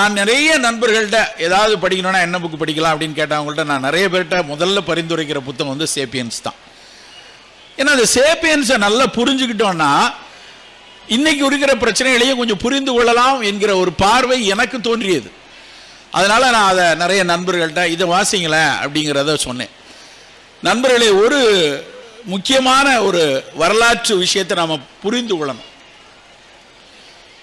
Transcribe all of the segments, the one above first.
நான் நிறைய நண்பர்கள்ட்ட ஏதாவது படிக்கணும்னா என்ன புக்கு படிக்கலாம் அப்படின்னு கேட்டவங்கள்ட்ட நான் நிறைய பேர்கிட்ட முதல்ல பரிந்துரைக்கிற புத்தகம் வந்து சேப்பியன்ஸ் தான். ஏன்னா அந்த சேப்பியன்ஸை நல்லா புரிஞ்சுக்கிட்டோம்னா இன்னைக்கு இருக்கிற பிரச்சனைகளையும் கொஞ்சம் புரிந்து கொள்ளலாம் என்கிற ஒரு பார்வை எனக்கு தோன்றியது. அதனால நான் அதை நிறைய நண்பர்கள்ட்ட இதை வாசிங்களேன் அப்படிங்கிறத சொன்னேன். நண்பர்களே ஒரு முக்கியமான ஒரு வரலாற்று விஷயத்தை நாம் புரிந்து கொள்ளணும்.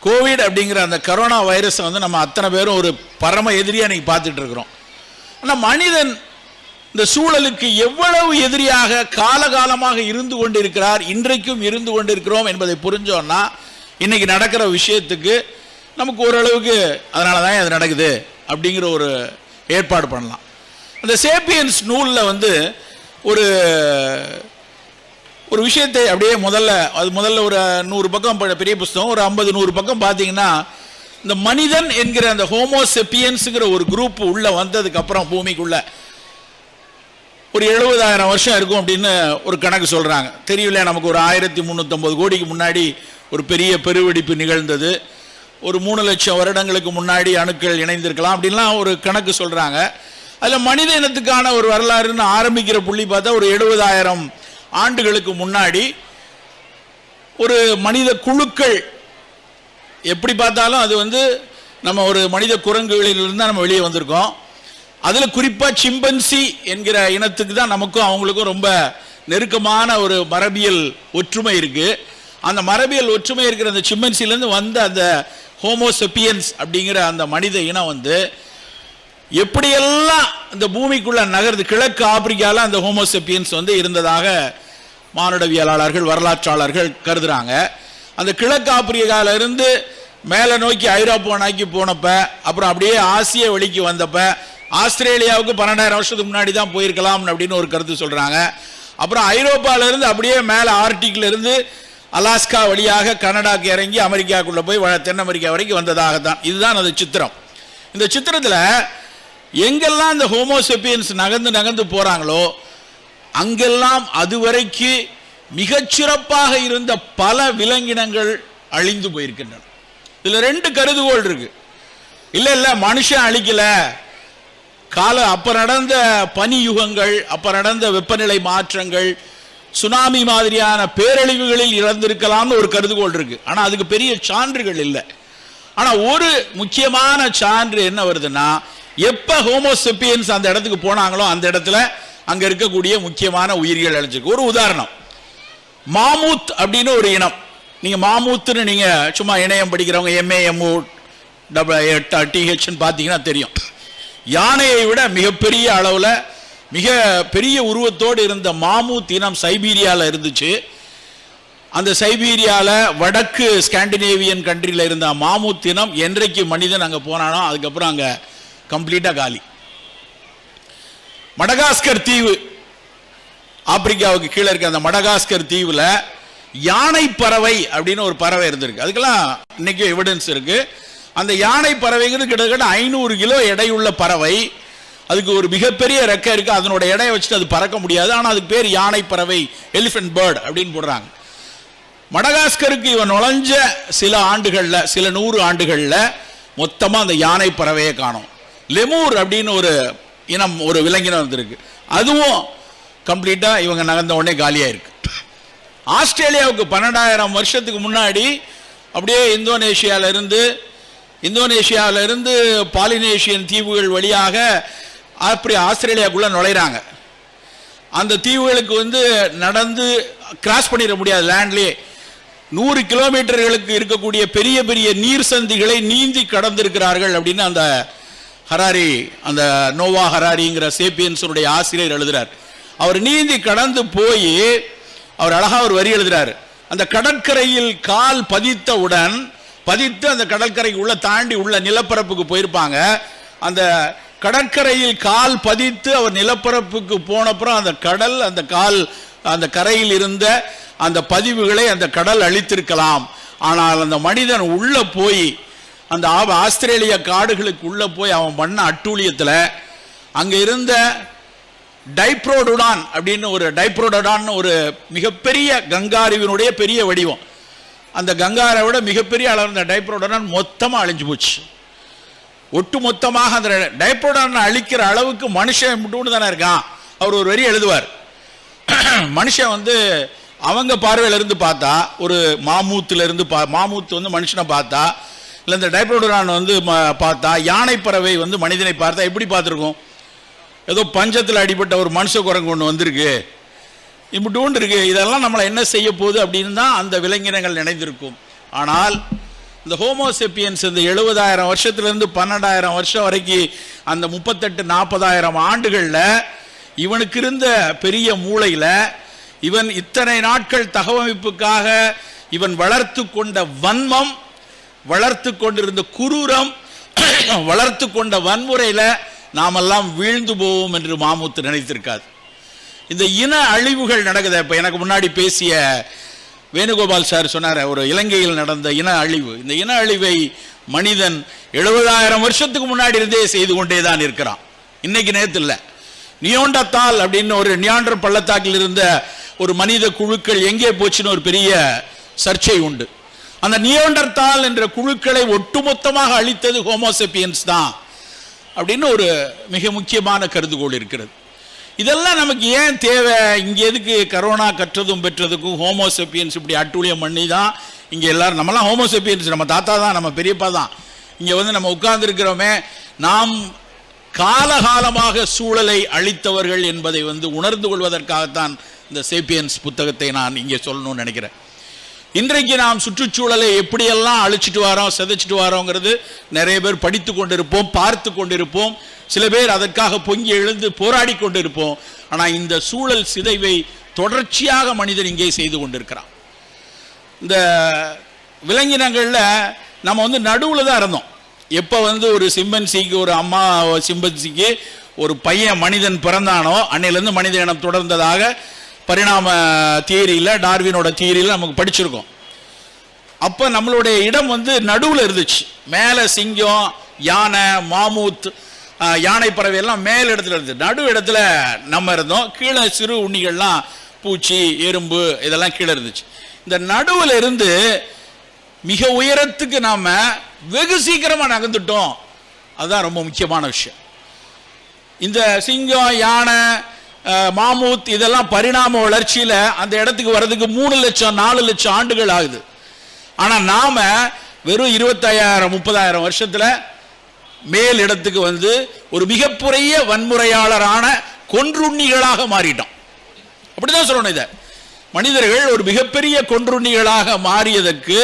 கோவிட் அப்படிங்கிற அந்த கரோனா வைரஸை வந்து நம்ம அத்தனை பேரும் ஒரு பரம எதிரியாக இன்னைக்கு பார்த்துட்டு இருக்கிறோம். ஆனால் மனிதன் இந்த சூழலுக்கு எவ்வளவு எதிரியாக காலகாலமாக இருந்து கொண்டிருக்கிறார் இன்றைக்கும் இருந்து கொண்டிருக்கிறோம் என்பதை புரிஞ்சோன்னா இன்னைக்கு நடக்கிற விஷயத்துக்கு நமக்கு ஓரளவுக்கு அதனால தான் அது நடக்குது அப்படிங்கிற ஒரு ஏற்பாடு பண்ணலாம். அந்த சேப்பியன்ஸ் நூலில் வந்து ஒரு ஒரு விஷயத்தை அப்படியே முதல்ல அது முதல்ல ஒரு நூறு பக்கம் ப- பெரிய புஸ்தகம் ஒரு ஐம்பது நூறு பக்கம் பார்த்தீங்கன்னா இந்த மனிதன் என்கிற அந்த ஹோமோசெப்பியன்ஸுங்கிற ஒரு குரூப் உள்ள வந்ததுக்கு அப்புறம் பூமிக்குள்ள ஒரு எழுபதாயிரம் வருஷம் இருக்கும் அப்படின்னு ஒரு கணக்கு சொல்றாங்க. தெரியல நமக்கு ஒரு ஆயிரத்தி முந்நூற்றம்பது கோடிக்கு முன்னாடி ஒரு பெரிய பெருவெடிப்பு நிகழ்ந்தது. ஒரு மூணு லட்சம் வருடங்களுக்கு முன்னாடி அணுக்கள் இணைந்திருக்கலாம் அப்படின்லாம் ஒரு கணக்கு சொல்றாங்க. அதில் மனித இனத்துக்கான ஒரு வரலாறுன்னு ஆரம்பிக்கிற புள்ளி பார்த்தா ஒரு எழுபதாயிரம் ஆண்டுகளுக்கு முன்னாடி ஒரு மனித குழுக்கள் எப்படி பார்த்தாலும் அது வந்து நம்ம ஒரு மனித குரங்குகளிலிருந்து தான் நம்ம வெளியே வந்திருக்கோம். அதில் குறிப்பாக சிம்பன்சி என்கிற இனத்துக்கு தான் நமக்கும் அவங்களுக்கும் ரொம்ப நெருக்கமான ஒரு மரபியல் ஒற்றுமை இருக்குது அந்த மரபியல் ஒற்றுமை இருக்கிற அந்த சிம்பன்சிலேருந்து வந்த அந்த ஹோமோசெப்பியன்ஸ் அப்படிங்கிற அந்த மனித இனம் வந்து எப்படியெல்லாம் இந்த பூமிக்குள்ள நகர்ந்து கிழக்கு ஆப்பிரிக்காவில் அந்த ஹோமோசெப்பியன்ஸ் வந்து இருந்ததாக மானுடவியலாளர்கள் வரலாற்றாளர்கள் கருதுறாங்க. அந்த கிழக்கு ஆப்பிரிக்காவில இருந்து மேலே நோக்கி ஐரோப்பா நோக்கி போனப்ப அப்புறம் அப்படியே ஆசிய வெளிக்கு வந்தப்ப ஆஸ்திரேலியாவுக்கு பன்னெண்டாயிரம் வருஷத்துக்கு முன்னாடி தான் போயிருக்கலாம் அப்படின்னு ஒரு கருத்து சொல்றாங்க. அப்புறம் ஐரோப்பால இருந்து அப்படியே மேலே ஆர்டிக்ல இருந்து அலாஸ்கா வழியாக கனடாக்கு இறங்கி அமெரிக்காக்குள்ள போய் வ- தென் அமெரிக்கா வரைக்கும் வந்ததாக தான் இதுதான் அந்த சித்திரம். இந்த சித்திரத்தில் எங்கெல்லாம் இந்த ஹோமோசெப்பியன்ஸ் நகர்ந்து நகர்ந்து போறாங்களோ அங்கெல்லாம் அதுவரைக்கு மிகச்சிறப்பாக இருந்த பல விலங்கினங்கள் அழிந்து போயிருக்கின்றன. இதுல ரெண்டு கருதுகோள் இருக்கு. இல்ல இல்ல மனுஷன் அழிக்கல. கால அப்ப நடந்த பனி யுகங்கள் அப்ப நடந்த வெப்பநிலை மாற்றங்கள் சுனாமி மாதிரியான பேரழிவுகளில் இறந்திருக்கலாம்னு ஒரு கருதுகோள் இருக்கு. ஆனா அதுக்கு பெரிய சான்றுகள் இல்லை. ஆனா ஒரு முக்கியமான சான்று என்ன வருதுன்னா எப்ப ஹோமோசெப்பியன்ஸ் அந்த இடத்துக்கு போனாங்களோ அந்த இடத்துல அங்க இருக்கக்கூடிய முக்கியமான உயிர்கள் அழிஞ்சிருக்கு. ஒரு உதாரணம். மாமூத் அப்படின்னு ஒரு இனம். நீங்க மாமூத்துன்னு நீங்க சும்மா இணையம் படிக்கிறவங்க எம்ஏ எம்ஓ டபிள் டிஹெச்னு பார்த்தீங்கன்னா தெரியும். யானையை விட மிகப்பெரிய அளவில் மிக பெரிய உருவத்தோடு இருந்த மாமூத் இனம் சைபீரியாவில் இருந்துச்சு. அந்த சைபீரியாவில் வடக்கு ஸ்காண்டினேவியன் கண்ட்ரியில் இருந்த மாமூத் இனம் என்றைக்கு மனிதன் அங்கே போனானோ அதுக்கப்புறம் அங்கே கம்ப்ளீட்டாக காலி. மடகாஸ்கர் தீவு ஆப்பிரிக்காவுக்கு கீழே இருக்க அந்த மடகாஸ்கர் தீவுல யானை பறவை அப்படின்னு ஒரு பறவை இருந்திருக்கு. அதுக்கெல்லாம் இன்னைக்கு எவிடன்ஸ் இருக்கு. அந்த யானை பறவைங்கிறது கிட்டத்தட்ட ஐநூறு கிலோ எடையுள்ள பறவை. அதுக்கு ஒரு மிகப்பெரிய ரெக்கை இருக்கு. அதனோட எடையை வச்சுட்டு அது பறக்க முடியாது. ஆனால் அதுக்கு பேர் யானை பறவை எலிஃபென்ட் பேர்ட் அப்படின்னு போடுறாங்க. மடகாஸ்கருக்கு இவன் நுழைஞ்ச சில ஆண்டுகளில் சில நூறு ஆண்டுகளில் மொத்தமாக அந்த யானை பறவையை காணும். லெமூர் அப்படின்னு ஒரு இனம் ஒரு விலங்கினம் வந்திருக்கு. அதுவும் கம்ப்ளீட்டாக இவங்க நகர்ந்த உடனே காலியா இருக்கு ஆஸ்திரேலியாவுக்கு பன்னெண்டாயிரம் வருஷத்துக்கு முன்னாடி அப்படியே இந்தோனேஷியாவிலிருந்து இந்தோனேஷியாவிலிருந்து பாலினேஷியன் தீவுகள் வழியாக அப்படி ஆஸ்திரேலியாவுக்குள்ளே நுழையிறாங்க. அந்த தீவுகளுக்கு வந்து நடந்து கிராஸ் பண்ணிட முடியாது லேண்ட்லேயே நூறு கிலோமீட்டர்களுக்கு இருக்கக்கூடிய பெரிய பெரிய நீர் சந்திகளை நீந்தி கடந்திருக்கிறார்கள் அப்படின்னு அந்த ஹராரி அந்த நோவா ஹராரிங்கிற சேப்பியன்ஸனுடைய ஆசிரியர் எழுதுறார். அவர் நீந்தி கடந்து போய் அவர் அழகாக ஒரு வரி எழுதுறாரு. அந்த கடற்கரையில் கால் பதித்தவுடன் பதித்து அந்த கடற்கரைக்கு உள்ள தாண்டி உள்ள நிலப்பரப்புக்கு போயிருப்பாங்க. அந்த கடற்கரையில் கால் பதித்து அவர் நிலப்பரப்புக்கு போனப்புறம் அந்த கடல் அந்த கால் அந்த கரையில் இருந்த அந்த பதிவுகளை அந்த கடல் அழித்திருக்கலாம். ஆனால் அந்த மனிதன் உள்ள போய் அந்த ஆஸ்திரேலிய காடுகளுக்கு உள்ளே போய் அவன் பண்ண அட்டூழியத்தில் அங்கே இருந்த டைப்ரோடுடான் அப்படின்னு ஒரு டைப்ரோடடான் ஒரு மிகப்பெரிய கங்காருவினுடைய பெரிய வடிவம். அந்த கங்காரை விட மிகப்பெரிய அளவு இருந்த டைப்ரோடடான் மொத்தமாக அழிஞ்சு போச்சு. ஒட்டு மொத்தமாக அந்த டைப்ரோடான் அழிக்கிற அளவுக்கு மனுஷன் மட்டும் தானே இருக்கான். அவர் ஒரு வரி எழுதுவார். மனுஷன் வந்து அவங்க பார்வையிலிருந்து பார்த்தா ஒரு மாமூத்துலேருந்து பா மாமூத்து வந்து மனுஷனை பார்த்தா இல்லை இந்த டைப்ரோடான் வந்து ம- பார்த்தா யானை பறவை வந்து மனிதனை பார்த்தா எப்படி பார்த்துருக்கோம்? ஏதோ பஞ்சத்தில் அடிபட்ட ஒரு மனுஷ குரங்கு ஒன்று வந்திருக்கு. இப்படி இருக்கு. இதெல்லாம் நம்மளை என்ன செய்ய போகுது அப்படின்னு தான் அந்த விலங்கினங்கள் நினைந்திருக்கும். ஆனால் இந்த ஹோமோசெப்பியன்ஸ் இந்த எழுபதாயிரம் வருஷத்துலேருந்து பன்னெண்டாயிரம் வருஷம் வரைக்கும் அந்த முப்பத்தெட்டு நாற்பதாயிரம் ஆண்டுகளில் இவனுக்கு இருந்த பெரிய மூளையில் இவன் இத்தனை நாட்கள் தகவமைப்புக்காக இவன் வளர்த்து கொண்ட வன்மம் வளர்த்து கொண்டிருந்த குரூரம் வளர்த்து கொண்ட வன்முறையில் நாமெல்லாம் வீழ்ந்து போவோம் என்று மாமூத்து நினைத்திருக்காது இந்த இன அழிவுகள் நடக்குது இப்போ எனக்கு முன்னாடி பேசிய வேணுகோபால் சார் சொன்னார் ஒரு இலங்கையில் நடந்த இன அழிவு. இந்த இன அழிவை மனிதன் எழுபதாயிரம் வருஷத்துக்கு முன்னாடி இருந்தே செய்து கொண்டே தான் இருக்கிறான். இன்னைக்கு நேரத்தில் இல்லை. நியோண்டத்தால் அப்படின்னு ஒரு நியாண்டர் பள்ளத்தாக்கில் இருந்த ஒரு மனித குழுக்கள் எங்கே போச்சுன்னு ஒரு பெரிய சர்ச்சை உண்டு. அந்த நியோண்டர்தால் என்ற குழுக்களை ஒட்டுமொத்தமாக அழித்தது ஹோமோசெப்பியன்ஸ் தான் அப்படின்னு ஒரு மிக முக்கியமான கருதுகோள் இருக்கிறது. இதெல்லாம் நமக்கு ஏன் தேவை? இங்கே எதுக்கு கரோனா கற்றதும் பெற்றதுக்கும் ஹோமோசெப்பியன்ஸ் இப்படி அட்டூழியம் பண்ணி தான் இங்கே எல்லோரும் நம்மலாம் ஹோமோசெப்பியன்ஸ் நம்ம தாத்தா தான் நம்ம பெரியப்பா தான். இங்கே வந்து நம்ம உட்கார்ந்துருக்கிறோமே நாம் காலகாலமாக சூழலை அழித்தவர்கள் என்பதை வந்து உணர்ந்து கொள்வதற்காகத்தான் இந்த சேப்பியன்ஸ் புத்தகத்தை நான் இங்கே சொல்லணும்னு நினைக்கிறேன். இன்றைக்கு நாம் சுற்றுச்சூழலை எப்படியெல்லாம் அழிச்சிட்டு வரோம் சிதைச்சிட்டு வரோங்கிறது நிறைய பேர் படித்து கொண்டிருப்போம் பார்த்து கொண்டிருப்போம். சில பேர் அதற்காக பொங்கி எழுந்து போராடி கொண்டிருப்போம். ஆனால் இந்த சூழல் சிதைவை தொடர்ச்சியாக மனிதன் இங்கே செய்து கொண்டிருக்கிறான். இந்த விலங்கினங்களில் நம்ம வந்து நடுவில் தான் இருந்தோம். எப்போ வந்து ஒரு சிம்பன்சிக்கு ஒரு அம்மா சிம்பன்சிக்கு ஒரு பையன் மனிதன் பிறந்தானோ அன்னையிலேருந்து மனித இனம் தொடர்ந்ததாக பரிணாம தியரியில் டார்வினோட தியரியில் நமக்கு படிச்சிருக்கோம். அப்போ நம்மளுடைய இடம் வந்து நடுவில் இருந்துச்சு. மேலே சிங்கம் யானை மாமூத் யானை பறவை எல்லாம் மேல் இடத்துல இருந்துச்சு நடு இடத்துல நம்ம இருந்தோம். கீழே சிறு உண்ணிகள்லாம் பூச்சி எறும்பு இதெல்லாம் கீழே இருந்துச்சு. இந்த நடுவில் இருந்து மிக உயரத்துக்கு நாம் வெகு சீக்கிரமாக நகர்ந்துட்டோம். அதுதான் ரொம்ப முக்கியமான விஷயம். இந்த சிங்கம் யானை மாமூத் இதெல்லாம் பரிணாம வளர்ச்சியில் அந்த இடத்துக்கு வர்றதுக்கு மூணு லட்சம் நாலு லட்சம் ஆண்டுகள் ஆகுது. ஆனால் நாம் வெறும் இருபத்தாயிரம் முப்பதாயிரம் வருஷத்தில் மேல் இடத்துக்கு வந்து ஒரு மிகப்புறைய வன்முறையாளரான கொன்றுண்ணிகளாக மாறிட்டோம். அப்படிதான் சொல்லணும் இதை. மனிதர்கள் ஒரு மிகப்பெரிய கொன்றுண்ணிகளாக மாறியதற்கு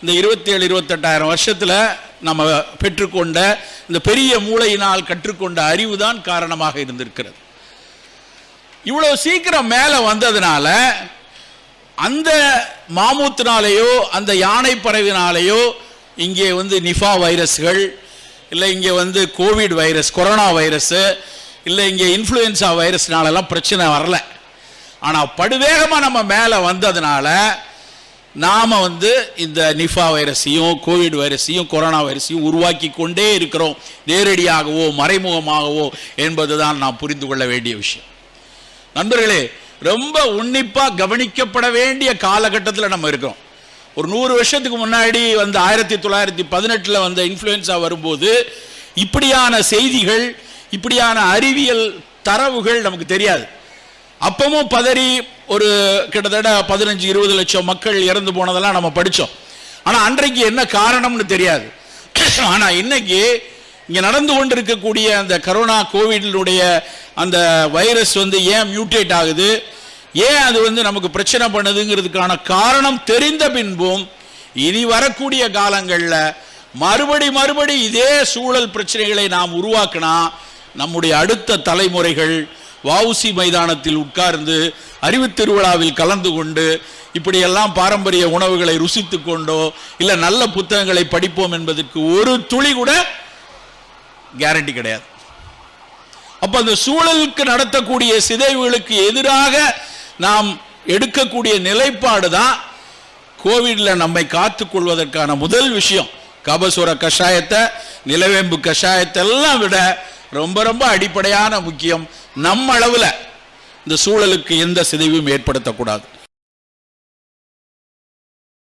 இந்த இருபத்தேழு இருபத்தெட்டாயிரம் வருஷத்தில் நம்ம பெற்றுக்கொண்ட இந்த பெரிய மூளையினால் கற்றுக்கொண்ட அறிவு தான் காரணமாக இருந்திருக்கிறது. இவ்வளவு சீக்கிரம் மேலே வந்ததுனால அந்த மாமூத்தினாலேயோ அந்த யானை பறவைனாலேயோ இங்கே வந்து நிஃபா வைரஸ்கள் இல்லை இங்கே வந்து கோவிட் வைரஸ் கொரோனா வைரஸ்ஸு இல்லை இங்கே இன்ஃப்ளூயன்சா வைரஸ்னாலெல்லாம் பிரச்சனை வரல. ஆனால் படுவேகமாக நம்ம மேலே வந்ததுனால நாம் வந்து இந்த நிஃபா வைரஸையும் கோவிட் வைரஸையும் கொரோனா வைரஸையும் உருவாக்கி கொண்டே இருக்கிறோம். நேரடியாகவோ மறைமுகமாகவோ என்பதுதான் நாம் புரிந்து கொள்ள வேண்டிய விஷயம். நண்பர்களே ரொம்ப உன்னிப்பா கவனிக்கப்பட வேண்டிய காலகட்டத்தில் நம்ம இருக்கோம் ஒரு நூறு வருஷத்துக்கு முன்னாடி வந்து ஆயிரத்தி தொள்ளாயிரத்தி பதினெட்டில் வந்த இன்ஃப்ளூயன்ஸா வரும்போது இப்படியான செய்திகள் இப்படியான அறிவியல் தரவுகள் நமக்கு தெரியாது. அப்பவும் பதறி ஒரு கிட்டத்தட்ட பதினஞ்சு இருபது லட்சம் மக்கள் இறந்து போனதெல்லாம் நம்ம படித்தோம் ஆனால் அன்றைக்கு என்ன காரணம்னு தெரியாது. ஆனால் இன்னைக்கு இங்கே நடந்து கொண்டிருக்கக்கூடிய அந்த கரோனா கோவிடினுடைய அந்த வைரஸ் வந்து ஏன் மியூட்டேட் ஆகுது? ஏன் அது வந்து நமக்கு பிரச்சனை பண்ணுதுங்கிறதுக்கான காரணம் தெரிந்த பின்பும் இனி வரக்கூடிய காலங்களில் மறுபடி மறுபடி இதே சூழல் பிரச்சனைகளை நாம் உருவாக்கினா நம்முடைய அடுத்த தலைமுறைகள் வவுசி மைதானத்தில் உட்கார்ந்து அறிவு திருவிழாவில் கலந்து கொண்டு இப்படியெல்லாம் பாரம்பரிய உணவுகளை ருசித்து கொண்டோ இல்லை நல்ல புத்தகங்களை படிப்போம் என்பதற்கு ஒரு துளி கூட கேரண்டி கிடையாது. அப்ப அந்த சூழலுக்கு நடத்தக்கூடிய சிதைவுகளுக்கு எதிராக நாம் எடுக்கக்கூடிய நிலைப்பாடு தான் கோவிட்ல நம்மை காத்துக்கொள்வதற்கான முதல் விஷயம். கபசுர கஷாயத்தை நிலவேம்பு கஷாயத்தை எல்லாம் விட ரொம்ப ரொம்ப அடிப்படையான முக்கியம் நம்ம அளவில் இந்த சூழலுக்கு எந்த சிதைவும் ஏற்படுத்தக்கூடாது.